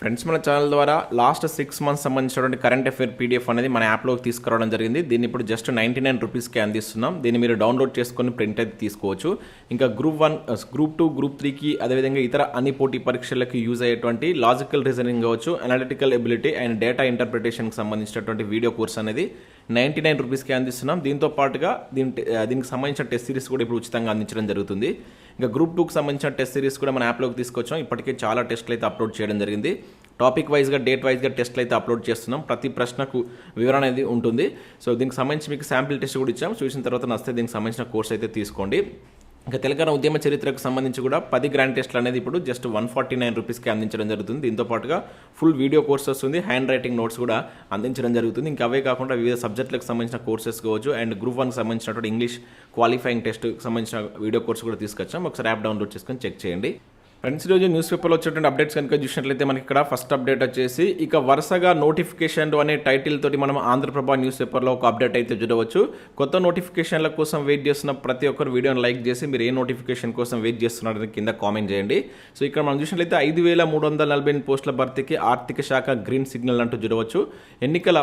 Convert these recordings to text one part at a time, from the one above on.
Friends మన channel ద్వారా last six months సంబంధించినటువంటి కరెంట్ అఫేర్ పీడిఎఫ్ అనేది మన యాప్లోకి తీసుకురావడం జరిగింది. దీన్ని ఇప్పుడు జస్ట్ నైంటీ నైన్ రూపీస్కి అందిస్తున్నాం. దీన్ని మీరు డౌన్లోడ్ చేసుకొని ప్రింట్ అయితే తీసుకోవచ్చు. ఇంకా group one group two group త్రీకి అదేవిధంగా ఇతర అన్ని పోటీ పరీక్షలకు యూజ్ అయ్యేటువంటి లాజికల్ రీజనింగ్ కావచ్చు అనలిటికల్ ఎబిలిటీ అండ్ డేటా ఇంటర్ప్రిటేషన్కి సంబంధించినటువంటి వీడియో కోర్స్ అనేది నైంటీ నైన్ రూపీస్కి అందిస్తున్నాం. దీంతో పాటుగా దీని uh, దీనికి సంబంధించిన టెస్ట్ సిరీస్ కూడా ఇప్పుడు ఉచితంగా అందించడం జరుగుతుంది. ఇంకా గ్రూప్ టూకి సంబంధించిన టెస్ట్ సిరీస్ కూడా మన యాప్లోకి తీసుకొచ్చాం. ఇప్పటికే చాలా టెస్ట్లు అయితే అప్లోడ్ చేయడం జరిగింది. టాపిక్ వైజ్గా డేట్ వైజ్గా టెస్ట్లు అయితే అప్లోడ్ చేస్తున్నాం. ప్రతి ప్రశ్నకు వివరణ అనేది ఉంటుంది. సో దీనికి సంబంధించి మీకు శాంపిల్ టెస్ట్ కూడా ఇచ్చాం. చూసిన తర్వాత నస్తే దీనికి సంబంధించిన కోర్స్ అయితే తీసుకోండి. ఇంకా తెలంగాణ ఉద్యమ చరిత్రకు సంబంధించి కూడా పది గ్రాండ్ టెస్ట్లు అనేది ఇప్పుడు జస్ట్ వన్ ఫార్టీ నైన్ రూపీస్కి అందించడం జరుగుతుంది. దీంతో పాటుగా ఫుల్ వీడియో కోర్స్ వస్తుంది. హ్యాండ్ రైటింగ్ నోట్స్ కూడా అందించడం జరుగుతుంది. ఇంకా అవే కాకుండా వివిధ సబ్జెక్టులకు సంబంధించిన కోర్సెస్ కావచ్చు అండ్ గ్రూప్ వన్కి సంబంధించినటువంటి ఇంగ్లీష్ క్వాలిఫైయింగ్ టెస్ట్కి సంబంధించిన వీడియో కోర్స్ కూడా తీసుకొచ్చాం. ఒకసారి యాప్ డౌన్లోడ్ చేసుకొని చెక్ చేయండి. ఫ్రెండ్స్ ఈరోజు న్యూస్ పేపర్లో వచ్చేటువంటి అప్డేట్స్ కనుక చూసినట్లయితే మనకి ఇక్కడ ఫస్ట్ అప్డేట్ వచ్చేసి ఇక వరుసగా నోటిఫికేషన్లు అనే టైటిల్ తోటి మనం ఆంధ్రప్రభ న్యూస్ పేపర్లో ఒక అప్డేట్ అయితే చూడవచ్చు. కొత్త నోటిఫికేషన్ల కోసం వెయిట్ చేస్తున్న ప్రతి ఒక్కరు వీడియోని లైక్ చేసి మీరు ఏ నోటిఫికేషన్ కోసం వెయిట్ చేస్తున్నారని కింద కామెంట్ చేయండి. సో ఇక్కడ మనం చూసినట్లయితే ఐదు వేల మూడు వందల నలభై ఎనిమిది పోస్టుల భర్తీకి ఆర్థిక శాఖ గ్రీన్ సిగ్నల్ అంటూ చూడవచ్చు. ఎన్నికల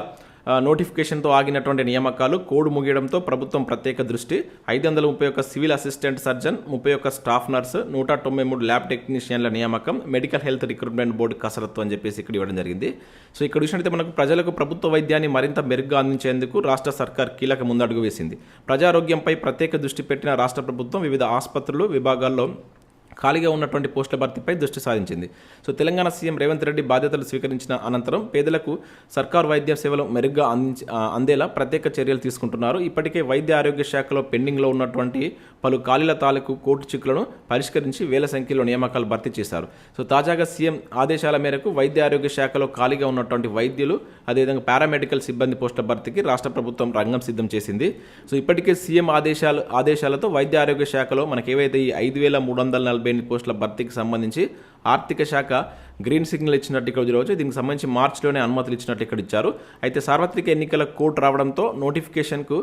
నోటిఫికేషన్తో ఆగినటువంటి నియామకాలు కోడ్ ముగియడంతో ప్రభుత్వం ప్రత్యేక దృష్టి. ఐదు వందల ముప్పై ఒక్క సివిల్ అసిస్టెంట్ సర్జన్ ముప్పై ఒక్క స్టాఫ్ నర్స్ నూట తొంభై మూడు ల్యాబ్ టెక్నీషియన్ల నియామకం మెడికల్ హెల్త్ రిక్రూట్మెంట్ బోర్డు కసరత్తు అని చెప్పేసి ఇక్కడ ఇవ్వడం జరిగింది. సో ఇక్కడ చూసినట్లయితే మనకు ప్రజలకు ప్రభుత్వ వైద్యాన్ని మరింత మెరుగ్గా అందించేందుకు రాష్ట్ర సర్కార్ కీలక ముందడుగు వేసింది. ప్రజారోగ్యంపై ప్రత్యేక దృష్టి పెట్టిన రాష్ట్ర ప్రభుత్వం వివిధ ఆసుపత్రులు విభాగాల్లో ఖాళీగా ఉన్నటువంటి పోస్టుల భర్తీపై దృష్టి సాధించింది సో తెలంగాణ సీఎం రేవంత్ రెడ్డి బాధ్యతలు స్వీకరించిన అనంతరం పేదలకు సర్కారు వైద్య సేవలు మెరుగ్గా అందించి అందేలా ప్రత్యేక చర్యలు తీసుకుంటున్నారు. ఇప్పటికే వైద్య ఆరోగ్య శాఖలో పెండింగ్లో ఉన్నటువంటి పలు ఖాళీల తాలూకు కోర్టు చిక్కులను పరిష్కరించి వేల సంఖ్యలో నియామకాలు భర్తీ చేశారు. సో తాజాగా సీఎం ఆదేశాల మేరకు వైద్య ఆరోగ్య శాఖలో ఖాళీగా ఉన్నటువంటి వైద్యులు అదేవిధంగా పారామెడికల్ సిబ్బంది పోస్టుల భర్తీకి రాష్ట్ర ప్రభుత్వం రంగం సిద్ధం చేసింది. సో ఇప్పటికే సీఎం ఆదేశాలు ఆదేశాలతో వైద్య ఆరోగ్య శాఖలో మనకి ఏవైతే ఈ ఐదు వేల మూడు వందల నలభై ఎనిమిది పోస్టుల భర్తీకి సంబంధించి ఆర్థిక శాఖ గ్రీన్ సిగ్నల్ ఇచ్చినట్టు ఇక్కడ ఈరోజు దీనికి సంబంధించి మార్చిలోనే అనుమతులు ఇచ్చినట్టు ఇక్కడ ఇచ్చారు. అయితే సార్వత్రిక ఎన్నికల కోడ్ రావడంతో నోటిఫికేషన్కు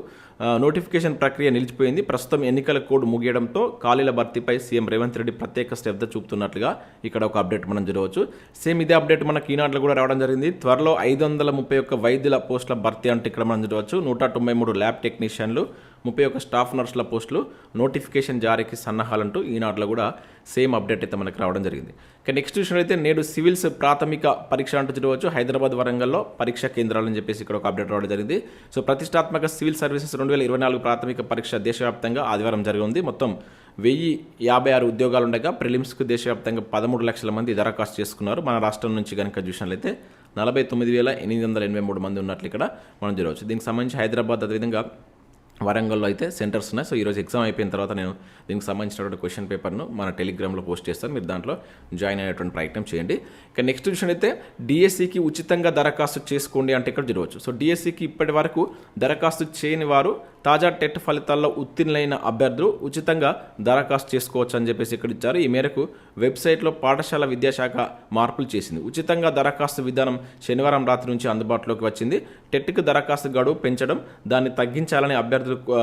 నోటిఫికేషన్ ప్రక్రియ నిలిచిపోయింది. ప్రస్తుతం ఎన్నికల కోడ్ ముగియడంతో ఖాళీల భర్తీపై సీఎం రేవంత్ రెడ్డి ప్రత్యేక శ్రద్ధ చూపుతున్నట్లుగా ఇక్కడ ఒక అప్డేట్ మనం చూడవచ్చు సేమ్ ఇదే అప్డేట్ మనకి ఈనాడులో కూడా రావడం జరిగింది. త్వరలో ఐదు వందల ముప్పై ఒక్క వైద్యుల పోస్టుల భర్తీ అంటే ఇక్కడ మనం చూడవచ్చు నూట తొంభై మూడు ల్యాబ్ టెక్నీషియన్లు ముప్పై ఒక్క స్టాఫ్ నర్సుల పోస్టులు నోటిఫికేషన్ జారీకి సన్నాహాలంటూ ఈనాడులో కూడా సేమ్ అప్డేట్ అయితే మనకు రావడం జరిగింది. ఇక నెక్స్ట్ విషయం అయితే నేడు సివిల్స్ ప్రాథమిక పరీక్ష అంటూ చూడవచ్చు. హైదరాబాద్ వరంగల్లో పరీక్షా కేంద్రాలని చెప్పేసి ఇక్కడ ఒక అప్డేట్ రావడం జరిగింది. సో ప్రతిష్టాత్మక సివిల్ సర్వీసెస్ రెండు వేల ఇరవై నాలుగు ప్రాథమిక పరీక్ష దేశవ్యాప్తంగా ఆదివారం జరిగింది మొత్తం వెయ్యి యాభై ఆరు ఉద్యోగాలు ఉండగా ప్రిలిమ్స్కు దేశవ్యాప్తంగా పదమూడు లక్షల మంది దరఖాస్తు చేసుకున్నారు. మన రాష్ట్రం నుంచి కనుక చూసినట్లయితే నలభై తొమ్మిది వేల ఎనిమిది వందల ఎనభై మూడు మంది ఉన్నట్లు ఇక్కడ మనం చూడవచ్చు. దీనికి సంబంధించి హైదరాబాద్ అదేవిధంగా వరంగల్లో అయితే సెంటర్స్ ఉన్నాయి. సో ఈరోజు ఎగ్జామ్ అయిపోయిన తర్వాత నేను దీనికి సంబంధించినటువంటి క్వశ్చన్ పేపర్ను మన టెలిగ్రామ్లో పోస్ట్ చేస్తాను. మీరు దాంట్లో జాయిన్ అయ్యేటువంటి ప్రయత్నం చేయండి. ఇక నెక్స్ట్ విషయం అయితే డిఎస్సికి ఉచితంగా దరఖాస్తు చేసుకోండి అంటే ఇక్కడ చూడవచ్చు సో డిఎస్సికి ఇప్పటి వరకు దరఖాస్తు చేయని వారు తాజా టెట్ ఫలితాల్లో ఉత్తీర్ణులైన అభ్యర్థులు ఉచితంగా దరఖాస్తు చేసుకోవచ్చు అని చెప్పేసి ఇక్కడ ఇచ్చారు. ఈ మేరకు వెబ్సైట్లో పాఠశాల విద్యాశాఖ మార్పులు చేసింది. ఉచితంగా దరఖాస్తు విధానం శనివారం రాత్రి నుంచి అందుబాటులోకి వచ్చింది. టెట్కి దరఖాస్తు గడువు పెంచడం దాన్ని తగ్గించాలని అభ్యర్థులు అభ్యర్థులు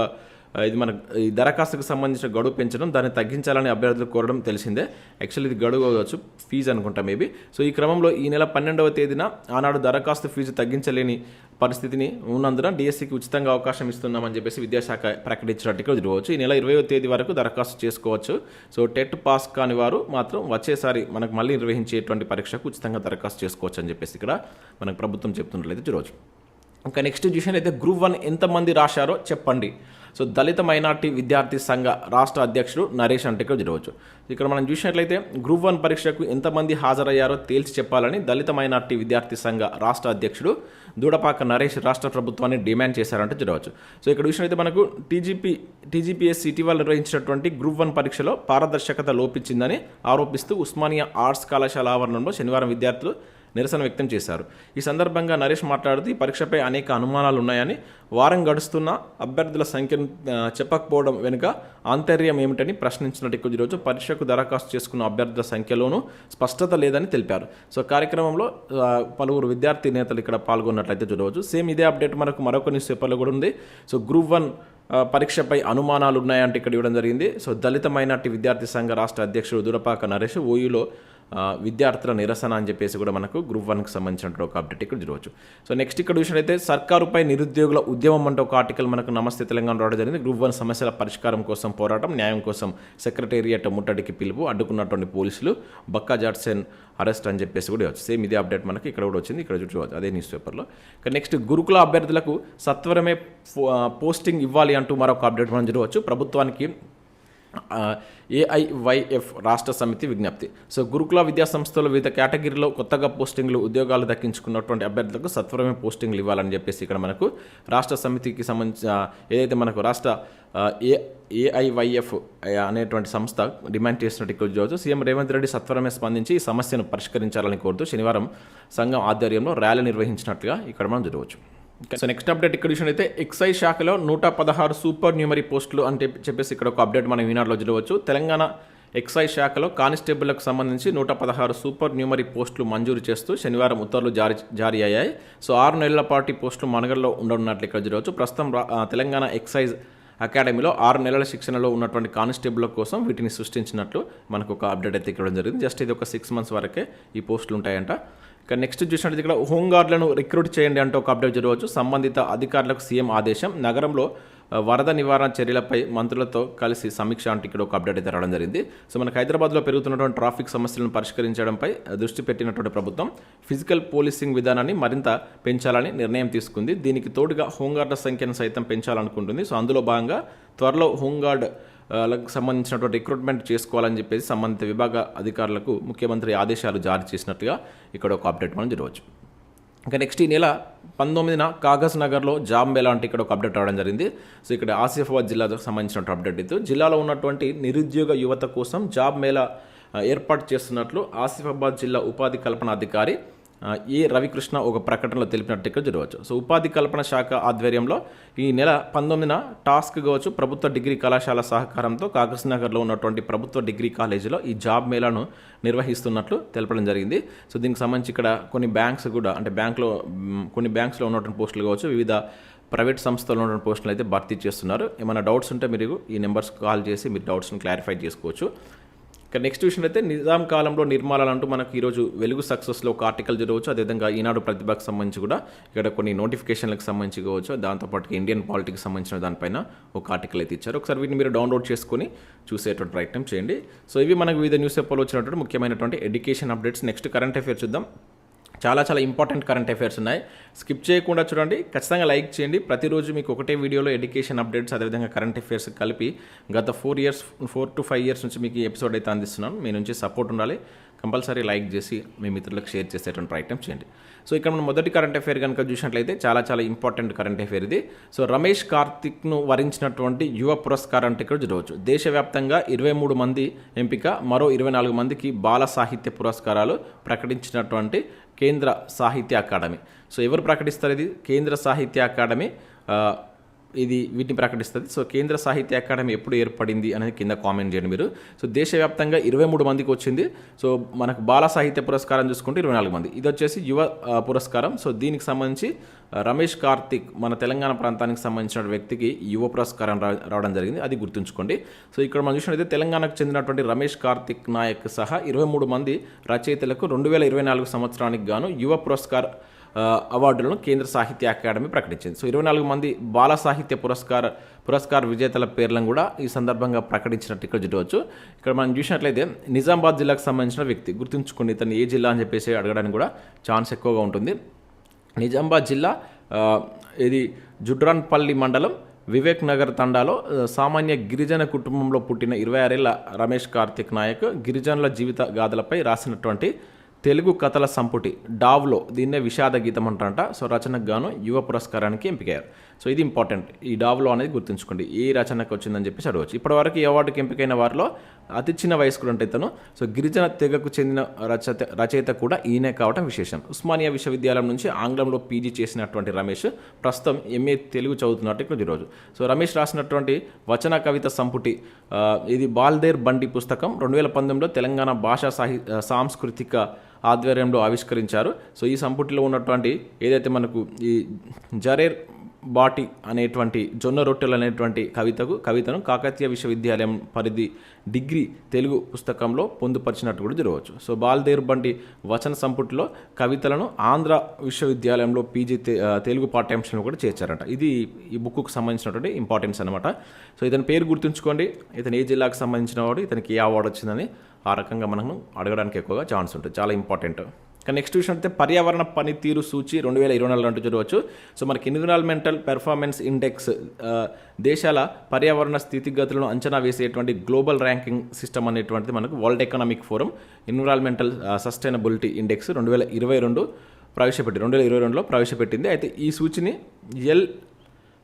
ఇది మన ఈ దరఖాస్తుకు సంబంధించిన గడువు పెంచడం దాన్ని తగ్గించాలని అభ్యర్థులు కోరడం తెలిసిందే. యాక్చువల్లీ ఇది గడువు కావచ్చు ఫీజు అనుకుంటా మేబీ సో ఈ క్రమంలో ఈ నెల పన్నెండవ తేదీన ఆనాడు దరఖాస్తు ఫీజు తగ్గించలేని పరిస్థితిని ఉన్నందున డిఎస్సికి ఉచితంగా అవకాశం ఇస్తున్నామని చెప్పేసి విద్యాశాఖ ప్రకటించినట్టు ఇక్కడ చూడవచ్చు ఈ నెల ఇరవైవ తేదీ వరకు దరఖాస్తు చేసుకోవచ్చు. సో టెట్ పాస్ కాని వారు మాత్రం వచ్చేసారి మనకు మళ్ళీ నిర్వహించేటువంటి పరీక్షకు ఉచితంగా దరఖాస్తు చేసుకోవచ్చు అని చెప్పేసి ఇక్కడ మనకు ప్రభుత్వం చెప్తున్నట్లయితే చూడవచ్చు. ఇంకా నెక్స్ట్ చూసినట్లయితే గ్రూప్ వన్ ఎంతమంది రాశారో చెప్పండి. సో దళిత మైనార్టీ విద్యార్థి సంఘ రాష్ట్ర అధ్యక్షుడు నరేష్ అంటే ఇక్కడ జరగవచ్చు ఇక్కడ మనం చూసినట్లయితే గ్రూప్ వన్ పరీక్షకు ఎంతమంది హాజరయ్యారో తేల్చి చెప్పాలని దళిత మైనార్టీ విద్యార్థి సంఘ రాష్ట్ర అధ్యక్షుడు దూడపాక నరేష్ రాష్ట్ర ప్రభుత్వాన్ని డిమాండ్ చేశారంటే జరగవచ్చు. సో ఇక్కడ చూసినట్లయితే మనకు టీజీపీ టీజీపీఎస్ ఇటీవల నిర్వహించినటువంటి గ్రూప్ వన్ పరీక్షలో పారదర్శకత లోపించిందని ఆరోపిస్తూ ఉస్మానియా ఆర్ట్స్ కళాశాల ఆవరణంలో శనివారం విద్యార్థులు నిరసన వ్యక్తం చేశారు. ఈ సందర్భంగా నరేష్ మాట్లాడుతూ ఈ పరీక్షపై అనేక అనుమానాలు ఉన్నాయని వారం గడుస్తున్న అభ్యర్థుల సంఖ్యను చెప్పకపోవడం వెనుక ఆంతర్యం ఏమిటని ప్రశ్నించినట్టు ఈరోజు రోజు పరీక్షకు దరఖాస్తు చేసుకున్న అభ్యర్థుల సంఖ్యలోనూ స్పష్టత లేదని తెలిపారు. సో కార్యక్రమంలో పలువురు విద్యార్థి నేతలు ఇక్కడ పాల్గొన్నట్లయితే చూడవచ్చు. సేమ్ ఇదే అప్డేట్ మనకు మరొక న్యూస్ పేపర్లో కూడా ఉంది. సో గ్రూప్ వన్ పరీక్షపై అనుమానాలు ఉన్నాయంటే ఇక్కడ ఇవ్వడం జరిగింది. సో దళిత మైనార్టీ విద్యార్థి సంఘ రాష్ట్ర అధ్యక్షుడు దురపాక నరేష్ ఓయూలో విద్యార్థుల నిరసన అని చెప్పేసి కూడా మనకు గ్రూప్ వన్కి సంబంధించిన ఒక అప్డేట్ ఇక్కడ చూడవచ్చు. సో నెక్స్ట్ ఇక్కడ చూసినట్లయితే సర్కారుపై నిరుద్యోగుల ఉద్యమం అంటే ఒక ఆర్టికల్ మనకు నమస్తే తెలంగాణ రావడం జరిగింది. గ్రూప్ వన్ సమస్యల పరిష్కారం కోసం పోరాటం న్యాయం కోసం సెక్రటేరియట్ ముట్టడికి పిలుపు అడ్డుకున్నటువంటి పోలీసులు బక్కా జాట్సెన్ అరెస్ట్ అని చెప్పేసి కూడా వచ్చు సేమ్ ఇదే అప్డేట్ మనకి ఇక్కడ కూడా వచ్చింది. ఇక్కడ చూడవచ్చు. అదే న్యూస్ పేపర్లో ఇక నెక్స్ట్ గురుకుల అభ్యర్థులకు సత్వరమే పో- పోస్టింగ్ ఇవ్వాలి అంటూ మరొక అప్డేట్ మనం చూడవచ్చు. ప్రభుత్వానికి ఏఐవైఎఫ్ రాష్ట్ర సమితి విజ్ఞప్తి. సో గురుకుల విద్యా సంస్థలు వివిధ కేటగిరీలో కొత్తగా పోస్టింగ్లు ఉద్యోగాలు దక్కించుకున్నటువంటి అభ్యర్థులకు సత్వరమే పోస్టింగ్లు ఇవ్వాలని చెప్పేసి ఇక్కడ మనకు రాష్ట్ర సమితికి సంబంధించిన ఏదైతే మనకు రాష్ట్ర ఏ ఏఐవైఎఫ్ అనేటువంటి సంస్థ డిమాండ్ చేసినట్టు ఇక్కడ చూడవచ్చు సీఎం రేవంత్ రెడ్డి సత్వరమే స్పందించి ఈ సమస్యను పరిష్కరించాలని కోరుతూ శనివారం సంఘం ఆధ్వర్యంలో ర్యాలీ నిర్వహించినట్లుగా ఇక్కడ మనం చూడవచ్చు. సో నెక్స్ట్ అప్డేట్ ఇక్కడ చూసినట్లయితే ఎక్సైజ్ శాఖలో నూట పదహారు సూపర్ న్యూమరీ పోస్టులు అంటే చెప్పేసి ఇక్కడ ఒక అప్డేట్ మనం ఈనాడులో చూడవచ్చు తెలంగాణ ఎక్సైజ్ శాఖలో కానిస్టేబుల్లకు సంబంధించి నూట పదహారు సూపర్ న్యూమరీ పోస్టులు మంజూరు చేస్తూ శనివారం ఉత్తర్వులు జారీ జారీ అయ్యాయి. సో ఆరు నెలల పాటు పోస్టులు మనగడలో ఉండనున్నట్లు ఇక్కడ చూడవచ్చు ప్రస్తుతం రా- తెలంగాణ ఎక్సైజ్ అకాడమీలో ఆరు నెలల శిక్షణలో ఉన్నటువంటి కానిస్టేబుల్ కోసం వీటిని సృష్టించినట్లు మనకు ఒక అప్డేట్ అయితే ఇక్కడ జరిగింది. జస్ట్ ఇది ఒక సిక్స్ మంత్స్ వరకే ఈ పోస్టులు ఉంటాయంట. ఇక నెక్స్ట్ చూసినట్టు ఇక్కడ హోంగార్డులను రిక్రూట్ చేయండి అంటూ ఒక అప్డేట్ జరగవచ్చు. సంబంధిత అధికారులకు సీఎం ఆదేశం. నగరంలో వరద నివారణ చర్యలపై మంత్రులతో కలిసి సమీక్ష అంటే ఇక్కడ ఒక అప్డేట్ అయితే రావడం జరిగింది. సో మనకు హైదరాబాద్లో పెరుగుతున్నటువంటి ట్రాఫిక్ సమస్యలను పరిష్కరించడంపై దృష్టి పెట్టినటువంటి ప్రభుత్వం ఫిజికల్ పోలీసింగ్ విధానాన్ని మరింత పెంచాలని నిర్ణయం తీసుకుంది. దీనికి తోడుగా హోంగార్డుల సంఖ్యను సైతం పెంచాలనుకుంటుంది. సో అందులో భాగంగా త్వరలో హోంగార్డ్ సంబంధించినటువంటి రిక్రూట్మెంట్ చేసుకోవాలని చెప్పేసి సంబంధిత విభాగ అధికారులకు ముఖ్యమంత్రి ఆదేశాలు జారీ చేసినట్టుగా ఇక్కడ ఒక అప్డేట్ మనం చూడవచ్చు. ఇంకా నెక్స్ట్ ఈ నెల పంతొమ్మిదిన కాగజ్ నగర్లో జాబ్ మేళా అంటే ఇక్కడ ఒక అప్డేట్ రావడం జరిగింది. సో ఇక్కడ ఆసిఫాబాద్ జిల్లాకు సంబంధించిన అప్డేట్ ఇది. జిల్లాలో ఉన్నటువంటి నిరుద్యోగ యువత కోసం జాబ్ మేళా ఏర్పాటు చేస్తున్నట్లు ఆసిఫాబాద్ జిల్లా ఉపాధి కల్పన అధికారి ఏ రవికృష్ణ ఒక ప్రకటనలో తెలిపినట్టు ఇక్కడ జరగవచ్చు. సో ఉపాధి కల్పన శాఖ ఆధ్వర్యంలో ఈ నెల పంతొమ్మిదిన టాస్క్ కావచ్చు ప్రభుత్వ డిగ్రీ కళాశాల సహకారంతో కాకస్ నగర్లో ఉన్నటువంటి ప్రభుత్వ డిగ్రీ కాలేజీలో ఈ జాబ్ మేళాను నిర్వహిస్తున్నట్లు తెలపడం జరిగింది. సో దీనికి సంబంధించి ఇక్కడ కొన్ని బ్యాంక్స్ కూడా అంటే బ్యాంక్లో కొన్ని బ్యాంక్స్లో ఉన్నటువంటి పోస్టులు కావచ్చు వివిధ ప్రైవేట్ సంస్థలు ఉన్నటువంటి పోస్టులు అయితే భర్తీ చేస్తున్నారు. ఏమైనా డౌట్స్ ఉంటే మీరు ఈ నెంబర్స్ కాల్ చేసి మీరు డౌట్స్ని క్లారిఫై చేసుకోవచ్చు. ఇక నెక్స్ట్ విషయం అయితే నిజాం కాలంలో నిర్మాణాలంటూ మనకు ఈరోజు వెలుగు సక్సెస్లో ఒక ఆర్టికల్ జరగవచ్చు అదేవిధంగా ఈనాడు ప్రతిభకు సంబంధించి కూడా ఇక్కడ కొన్ని నోటిఫికేషన్లకు సంబంధించి కావచ్చు. దాంతోపాటు ఇండియన్ పాలిటిక్స్ సంబంధించిన దానిపైన ఒక ఆర్టికల్ అయితే ఇచ్చారు. ఒకసారి వీటిని మీరు డౌన్లోడ్ చేసుకొని చూసేటువంటి ప్రయత్నం చేయండి. సో ఇవి మనకు వివిధ న్యూస్ పేపర్లో వచ్చినటువంటి ముఖ్యమైనటువంటి education updates next current affair చూద్దాం. చాలా చాలా ఇంపార్టెంట్ కరెంట్ అఫైర్స్ ఉన్నాయి. స్కిప్ చేయకుండా చూడండి. ఖచ్చితంగా లైక్ చేయండి. ప్రతిరోజు మీకు ఒకటే వీడియోలో ఎడ్యుకేషన్ అప్డేట్స్ అదేవిధంగా కరెంట్ అఫైర్స్ కలిపి గత four years four to five years నుంచి మీకు ఎపిసోడ్ అయితే అందిస్తున్నాను మీ నుంచి సపోర్ట్ ఉండాలి. కంపల్సరీ లైక్ చేసి మీ మిత్రులకు షేర్ చేసేటువంటి ప్రయత్నం చేయండి. సో ఇక్కడ మనం మొదటి కరెంట్ అఫేర్ కనుక చూసినట్లయితే చాలా చాలా ఇంపార్టెంట్ కరెంట్ అఫేర్ ఇది. సో రమేష్ కార్తిక్ను వరించినటువంటి యువ పురస్కారం అంటే ఇక్కడ చూడవచ్చు. దేశవ్యాప్తంగా ఇరవై మూడు మంది ఎంపిక మరో ఇరవై నాలుగు మందికి బాల సాహిత్య పురస్కారాలు ప్రకటించినటువంటి కేంద్ర సాహిత్య అకాడమీ. సో ఎవరు ప్రకటిస్తారు ఇది? కేంద్ర సాహిత్య అకాడమీ ఇది వీటిని ప్రకటిస్తుంది. సో కేంద్ర సాహిత్య అకాడమీ ఎప్పుడు ఏర్పడింది అనేది కింద కామెంట్ చేయండి మీరు. సో దేశవ్యాప్తంగా ఇరవై మూడు మందికి వచ్చింది. సో మనకు బాల సాహిత్య పురస్కారం చూసుకుంటే ఇరవై నాలుగు మంది. ఇది వచ్చేసి యువ పురస్కారం. సో దీనికి సంబంధించి రమేష్ కార్తిక్ మన తెలంగాణ ప్రాంతానికి సంబంధించిన వ్యక్తికి యువ పురస్కారం రా- రావడం జరిగింది. అది గుర్తుంచుకోండి. సో ఇక్కడ మనం చూసినట్లయితే తెలంగాణకు చెందినటువంటి రమేష్ కార్తిక్ నాయక్ సహా ఇరవై మూడు మంది రచయితలకు రెండు వేల ఇరవై నాలుగు సంవత్సరానికి గాను యువ పురస్కార్ అవార్డులను కేంద్ర సాహిత్య అకాడమీ ప్రకటించింది. సో ఇరవై నాలుగు మంది బాల సాహిత్య పురస్కార పురస్కార విజేతల పేర్లను కూడా ఈ సందర్భంగా ప్రకటించినట్టు ఇక్కడ చూడవచ్చు. ఇక్కడ మనం చూసినట్లయితే నిజామాబాద్ జిల్లాకు సంబంధించిన వ్యక్తి గుర్తుంచుకుని ఇతను ఏ జిల్లా అని చెప్పేసి అడగడానికి కూడా ఛాన్స్ ఎక్కువగా ఉంటుంది. నిజామాబాద్ జిల్లా ఇది జుడ్రాన్పల్లి మండలం వివేక్ నగర్ తండాలో సామాన్య గిరిజన కుటుంబంలో పుట్టిన ఇరవై ఆరేళ్ళ రమేష్ కార్తిక్ నాయక్ గిరిజనుల జీవిత గాథలపై రాసినటువంటి తెలుగు కథల సంపుటి డావ్లో దీన్నే విషాద గీతం అంటారంట. సో రచనకు గాను యువ పురస్కారానికి ఎంపికయ్యారు. సో ఇది ఇంపార్టెంట్. ఈ డావ్లో అనేది గుర్తుంచుకోండి. ఏ రచనకు వచ్చిందని చెప్పేసి అడగవచ్చు. ఇప్పటివరకు ఈ అవార్డుకి ఎంపికైన వారిలో అతి చిన్న వయస్కుడు అంటే ఇతను. సో గిరిజన తెగకు చెందిన రచయిత రచయిత కూడా ఈయనే కావడం విశేషం. ఉస్మానియా విశ్వవిద్యాలయం నుంచి ఆంగ్లంలో పీజీ చేసినటువంటి రమేష్ ప్రస్తుతం ఎంఏ తెలుగు చదువుతున్నట్టు ఇక్కడ ఈరోజు. సో రమేష్ రాసినటువంటి వచన కవిత సంపుటి ఇది బాల్దేర్ బండి పుస్తకం. రెండు వేల పంతొమ్మిదిలో తెలంగాణ భాషా సాహి సాంస్కృతిక ఆధ్వర్యంలో ఆవిష్కరించారు. సో ఈ సంపుటిలో ఉన్నటువంటి ఏదైతే మనకు ఈ జరేర్ బాటి అనేటువంటి జొన్న రొట్టెలు అనేటువంటి కవితకు కవితను కాకతీయ విశ్వవిద్యాలయం పరిధి డిగ్రీ తెలుగు పుస్తకంలో పొందుపరిచినట్టు కూడా జరగవచ్చు. సో బాల్దేర్ బండి వచన సంపుటిలో కవితలను ఆంధ్ర విశ్వవిద్యాలయంలో పీజీ తెలుగు పాఠ్యాంశంలో కూడా చేర్చారంట. ఇది ఈ బుక్కు సంబంధించినటువంటి ఇంపార్టెన్స్ అనమాట సో ఇతని పేరు గుర్తుంచుకోండి. ఇతను ఏ జిల్లాకు సంబంధించిన వాడు ఇతనికి ఏ అవార్డు వచ్చిందని ఆ రకంగా మనం అడగడానికి ఎక్కువగా ఛాన్స్ ఉంటుంది. చాలా ఇంపార్టెంట్. కానీ నెక్స్ట్ విషయం అయితే పర్యావరణ పనితీరు సూచి రెండు వేల ఇరవై నాలుగు అంటూ చూడవచ్చు. సో మనకి ఎన్విరాన్మెంటల్ పెర్ఫార్మెన్స్ ఇండెక్స్ దేశాల పర్యావరణ స్థితిగతులను అంచనా వేసేటువంటి గ్లోబల్ ర్యాంకింగ్ సిస్టమ్ అనేటువంటిది మనకు World Economic Forum Environmental Sustainability Index రెండు వేల ఇరవై రెండు ప్రవేశపెట్టి రెండు వేల ఇరవై రెండులో ప్రవేశపెట్టింది. అయితే ఈ సూచిని Yale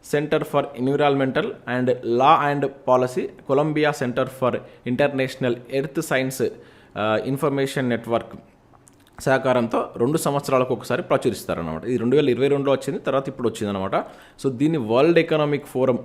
Center for Environmental and Law and Policy Columbia Center for International Earth Science Information Network సహకారంతో రెండు సంవత్సరాలకు ఒకసారి ప్రచురిస్తారనమాట ఇది రెండు వేల ఇరవై రెండులో వచ్చింది తర్వాత ఇప్పుడు వచ్చిందనమాట సో దీన్ని వరల్డ్ ఎకనామిక్ ఫోరం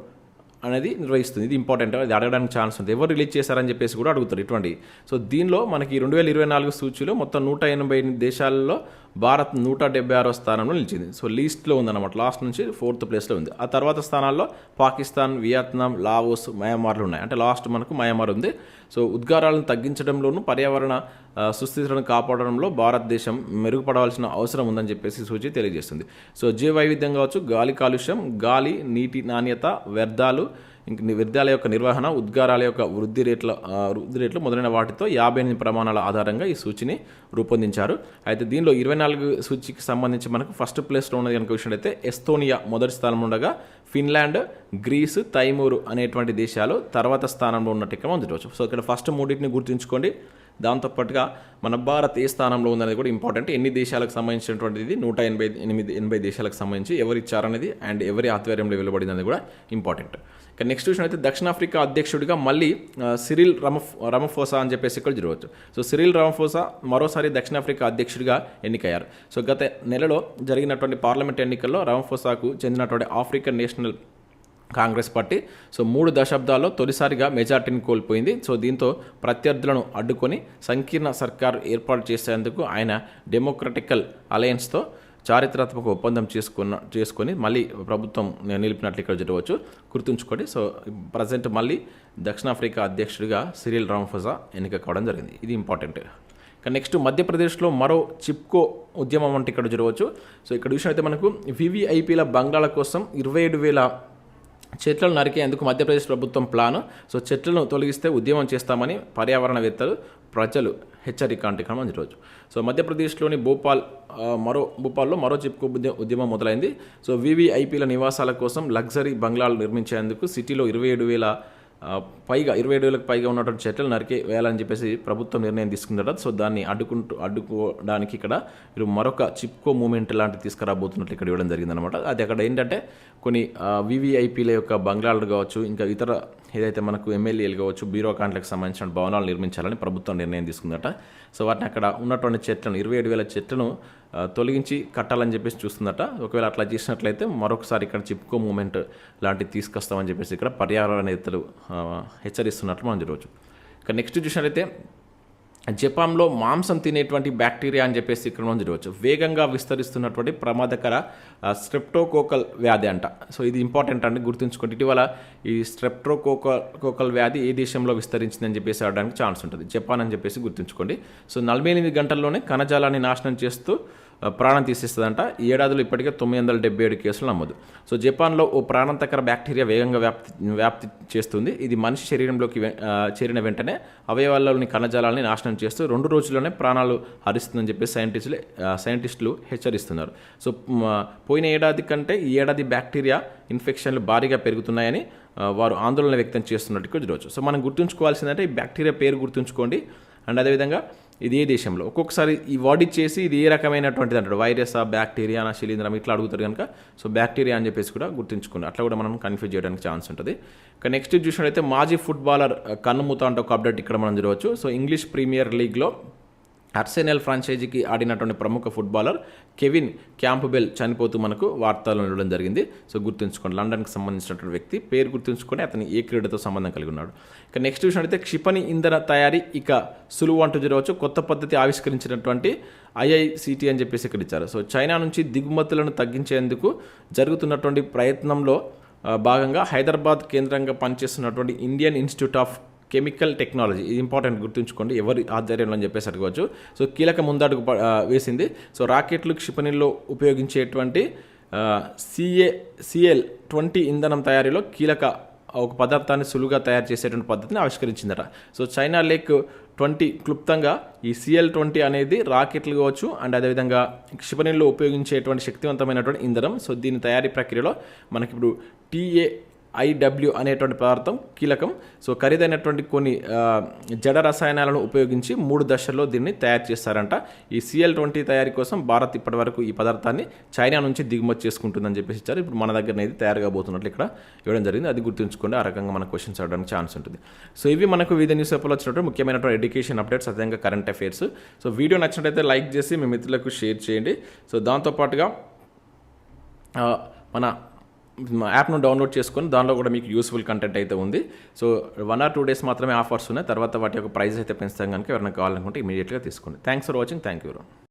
అనేది నిర్వహిస్తుంది. ఇది ఇంపార్టెంట్ ఇది అడగడానికి ఛాన్స్ ఉంది. ఎవరు రిలీజ్ చేశారని చెప్పేసి కూడా అడుగుతారు ఇటువంటి. సో దీనిలో మనకి రెండు వేల ఇరవై నాలుగు సూచీలో మొత్తం నూట ఎనభై ఎనిమిది దేశాల్లో భారత్ నూట డెబ్బై ఆరో స్థానంలో నిలిచింది. సో లీస్ట్లో ఉందన్నమాట. లాస్ట్ నుంచి ఫోర్త్ ప్లేస్లో ఉంది. ఆ తర్వాత స్థానాల్లో పాకిస్తాన్ వియత్నాం లావోస్ మయన్మార్లు ఉన్నాయి. అంటే లాస్ట్ మనకు మయన్మార్ ఉంది. సో ఉద్గారాలను తగ్గించడంలోనూ పర్యావరణ సుస్థిరను కాపాడడంలో భారతదేశం మెరుగుపడవలసిన అవసరం ఉందని చెప్పేసి సూచి తెలియజేస్తుంది. సో జీవ వైవిధ్యం కావచ్చు గాలి కాలుష్యం గాలి నీటి నాణ్యత వ్యర్థాలు వ్యర్థాల యొక్క నిర్వహణ ఉద్గారాల యొక్క వృద్ధి రేట్ల వృద్ధి రేట్లు మొదలైన వాటితో యాభై ఎనిమిది ప్రమాణాల ఆధారంగా ఈ సూచిని రూపొందించారు. అయితే దీనిలో ఇరవై నాలుగు సూచికి సంబంధించి మనకు ఫస్ట్ ప్లేస్లో ఉన్నది కనుక విషయం అయితే ఎస్తోనియా మొదటి స్థానంలో ఉండగా ఫిన్లాండ్ గ్రీసు తైమూరు అనేటువంటి దేశాలు తర్వాత స్థానంలో ఉన్నట్టు ఇక్కడ మనం చూడవచ్చు సో ఇక్కడ ఫస్ట్ మూడింటిని గుర్తుంచుకోండి. దాంతోపాటుగా మన భారత్ ఏ స్థానంలో ఉందనేది కూడా ఇంపార్టెంట్ ఎన్ని దేశాలకు సంబంధించినటువంటిది నూట ఎనభై ఎనిమిది ఎనభై దేశాలకు సంబంధించి ఎవరు ఇచ్చారనేది అండ్ ఎవరి ఆధ్వర్యంలో వెలువడింది అనేది కూడా ఇంపార్టెంట్ ఇక నెక్స్ట్ విషయం అయితే దక్షిణాఫ్రికా అధ్యక్షుడిగా మళ్ళీ సిరిల్ రమఫ్ రమఫోసా అని చెప్పేసి ఇక్కడ జరగవచ్చు. సో సిరిల్ రమఫోసా మరోసారి దక్షిణాఫ్రికా అధ్యక్షుడిగా ఎన్నికయ్యారు. సో గత నెలలో జరిగినటువంటి పార్లమెంట్ ఎన్నికల్లో రమఫోసాకు చెందినటువంటి African National Congress party. So మూడు దశాబ్దాల్లో తొలిసారిగా మెజార్టీని కోల్పోయింది. సో దీంతో ప్రత్యర్థులను అడ్డుకొని సంకీర్ణ సర్కారు ఏర్పాటు చేసేందుకు ఆయన డెమోక్రటికల్ అలయన్స్తో చారిత్రాత్మక ఒప్పందం చేసుకున్న చేసుకొని మళ్ళీ ప్రభుత్వం నిలిపినట్లు ఇక్కడ జరగవచ్చు గుర్తుంచుకోండి. సో ప్రజెంట్ మళ్ళీ దక్షిణాఫ్రికా అధ్యక్షుడిగా సిరిల్ రామఫజా ఎన్నిక కావడం జరిగింది. ఇది ఇంపార్టెంట్. ఇక నెక్స్ట్ మధ్యప్రదేశ్లో మరో చిప్కో ఉద్యమం అంటే ఇక్కడ జరగవచ్చు సో ఇక్కడ విషయం అయితే మనకు వివిఐపీల బంగాళ కోసం ఇరవై ఏడు వేల చెట్లను నరికేందుకు మధ్యప్రదేశ్ ప్రభుత్వం ప్లాన్. సో చెట్లను తొలగిస్తే ఉద్యమం చేస్తామని పర్యావరణవేత్తలు ప్రజలు హెచ్చరిక అంటే ఇక్కడ ఈరోజు సో మధ్యప్రదేశ్లోని భోపాల్ మరో భోపాల్లో మరో చిప్కు ఉద్యమం మొదలైంది. సో వివిఐపీల నివాసాల కోసం లగ్జరీ బంగ్లాలు నిర్మించేందుకు సిటీలో ఇరవై ఏడు వేల పైగా ఇరవై ఏడు వేలకు పైగా ఉన్నటువంటి చెట్లు నరికి వేయాలని చెప్పేసి ప్రభుత్వం నిర్ణయం తీసుకుందట. సో దాన్ని అడ్డుకుంటూ అడ్డుకోవడానికి ఇక్కడ మీరు మరొక చిప్కో మూమెంట్ లాంటివి తీసుకురాబోతున్నట్లు ఇక్కడ ఇవ్వడం జరిగిందనమాట అది అక్కడ ఏంటంటే కొన్ని వివిఐపీల యొక్క బంగ్లాలు కావచ్చు ఇంకా ఇతర ఏదైతే మనకు ఎమ్మెల్యేలు కావచ్చు బీరో కాంట్లకు సంబంధించిన భవనాలు నిర్మించాలని ప్రభుత్వం నిర్ణయం తీసుకుందట. సో వాటిని అక్కడ ఉన్నటువంటి చెట్లను ఇరవై ఏడు వేల చెట్లను తొలగించి కట్టాలని చెప్పేసి చూస్తుందట. ఒకవేళ అట్లా చేసినట్లయితే మరొకసారి ఇక్కడ చిప్కో మూమెంట్ లాంటివి తీసుకొస్తామని చెప్పేసి ఇక్కడ పర్యావరణ నేతలు హెచ్చరిస్తున్నట్లు మనం చూడవచ్చు. ఇక నెక్స్ట్ చూసినట్లయితే జపాన్లో మాంసం తినేటువంటి బ్యాక్టీరియా అని చెప్పేసి ఇక్కడ మనం చూడవచ్చు. వేగంగా విస్తరిస్తున్నటువంటి ప్రమాదకర స్ట్రెప్టోకోకల్ వ్యాధి అంట. సో ఇది ఇంపార్టెంట్ అండి గుర్తుంచుకోండి. ఇటీవల ఈ స్ట్రెప్టోకోకల్ కోకల్ వ్యాధి ఏ దేశంలో విస్తరించిందని చెప్పేసి ఆడడానికి ఛాన్స్ ఉంటుంది. జపాన్ అని చెప్పేసి గుర్తుంచుకోండి. సో నలభై ఎనిమిది గంటల్లోనే కణజాలాన్ని నాశనం చేస్తూ ప్రాణం తీసేస్తుందంట. ఈ ఏడాదిలో ఇప్పటికే తొమ్మిది వందల డెబ్బై ఏడు కేసులు నమోదు. సో జపాన్లో ఓ ప్రాణాంతకర బ్యాక్టీరియా వేగంగా వ్యాప్తి వ్యాప్తి చేస్తుంది. ఇది మనిషి శరీరంలోకి వె- చేరిన వెంటనే అవయవాల్లోని కణజాలాన్ని నాశనం చేస్తూ రెండు రోజుల్లోనే ప్రాణాలు హరిస్తుందని చెప్పి సైంటిస్టులు సైంటిస్టులు హెచ్చరిస్తున్నారు. సో పోయిన ఏడాది కంటే ఈ ఏడాది బ్యాక్టీరియా ఇన్ఫెక్షన్లు భారీగా పెరుగుతున్నాయని వారు ఆందోళన వ్యక్తం చేస్తున్నట్టు ఈరోజు సో మనం గుర్తుంచుకోవాల్సిందంటే ఈ బ్యాక్టీరియా పేరు గుర్తుంచుకోండి. అండ్ అదేవిధంగా ఇది ఏ దేశంలో. ఒక్కొక్కసారి ఈ వాడి చేసి ఇది ఏ రకమైనటువంటిది అంటాడు? వైరసా బ్యాక్టీరియా నా శిలీంద్రం ఇట్లా అడుగుతారు కనుక. సో బ్యాక్టీరియా అని చెప్పేసి కూడా గుర్తుంచుకోండి అట్లా కూడా మనం కన్ఫ్యూజ్ చేయడానికి ఛాన్స్ ఉంటుంది. ఇక నెక్స్ట్ చూసినట్టయితే మాజీ ఫుట్బాలర్ కన్నుమూత అంటే ఒక అప్డేట్ ఇక్కడ మనం చూడవచ్చు. సో ఇంగ్లీష్ ప్రీమియర్ లీగ్లో అర్సెనల్ ఫ్రాంచైజీకి ఆడినటువంటి ప్రముఖ ఫుట్బాలర్ కెవిన్ క్యాంపుబెల్ చనిపోతూ మనకు వార్తలు ఇవ్వడం జరిగింది. సో గుర్తుంచుకోండి లండన్కి సంబంధించినటువంటి వ్యక్తి పేరు గుర్తుంచుకొని అతని ఏ క్రీడతో సంబంధం కలిగి ఉన్నాడు. ఇక నెక్స్ట్ అయితే క్షిపణి ఇంధన తయారీ ఇక సులువు అంటూ జరగవచ్చు. కొత్త పద్ధతి ఆవిష్కరించినటువంటి ఐఐసిటి అని చెప్పేసి ఇక్కడ ఇచ్చారు. సో చైనా నుంచి దిగుమతులను తగ్గించేందుకు జరుగుతున్నటువంటి ప్రయత్నంలో భాగంగా హైదరాబాద్ కేంద్రంగా పనిచేస్తున్నటువంటి Indian Institute of Chemical Technology ఇది ఇంపార్టెంట్ గుర్తుంచుకోండి ఎవరి ఆధ్వర్యంలో అని చెప్పేసి అడగవచ్చు. సో కీలక ముందడుగు ప- వేసింది. సో రాకెట్లు క్షిపణిలో ఉపయోగించేటువంటి సిఏ సిఎల్ ట్వంటీ ఇంధనం తయారీలో కీలక ఒక పదార్థాన్ని సులువుగా తయారు చేసేటువంటి పద్ధతిని ఆవిష్కరించిందట. సో చైనా లేక్ ట్వంటీ క్లుప్తంగా ఈ సిఎల్ ట్వంటీ అనేది రాకెట్లు కావచ్చు అండ్ అదేవిధంగా క్షిపణిలో ఉపయోగించేటువంటి శక్తివంతమైనటువంటి ఇంధనం. సో దీని తయారీ ప్రక్రియలో మనకి ఇప్పుడు టీఏ ఐడబ్ల్యూ అనేటువంటి పదార్థం కీలకం. సో ఖరీదైనటువంటి కొన్ని జడ రసాయనాలను ఉపయోగించి మూడు దశల్లో దీన్ని తయారు చేస్తారంట. ఈ సిఎల్ ట్వంటీ తయారీ కోసం భారత్ ఇప్పటివరకు ఈ పదార్థాన్ని చైనా నుంచి దిగుమతి చేసుకుంటుందని చెప్పేసి ఇచ్చారు. ఇప్పుడు మన దగ్గర ఇది తయారుగా పోతున్నట్లు ఇక్కడ ఇవ్వడం జరిగింది. అది గుర్తుంచుకోండి. ఆ రకంగా మన క్వశ్చన్స్ అవ్వడానికి ఛాన్స్ ఉంటుంది. సో ఇవి మనకు వివిధ న్యూస్ పేపర్లో వచ్చినట్టు ముఖ్యమైనటువంటి ఎడ్యుకేషన్ అప్డేట్స్ అదేవిధంగా కరెంట్ అఫైర్స్ సో వీడియో నచ్చినట్టయితే లైక్ చేసి మీ మిత్రులకు షేర్ చేయండి. సో దాంతోపాటుగా మన యాప్ను డౌన్లోడ్ చేసుకొని దానిలో కూడా మీకు యూస్ఫుల్ కంటెంట్ అయితే ఉంది. So one or two days మాత్రమే ఆఫర్స్ ఉన్నాయి. తర్వాత వాటి యొక్క ప్రైస్ అయితే పెంచుతాం కనుక ఎవరైనా కావాలనుకుంటే ఇమీడియట్గా తీసుకోండి. Thanks for watching thank you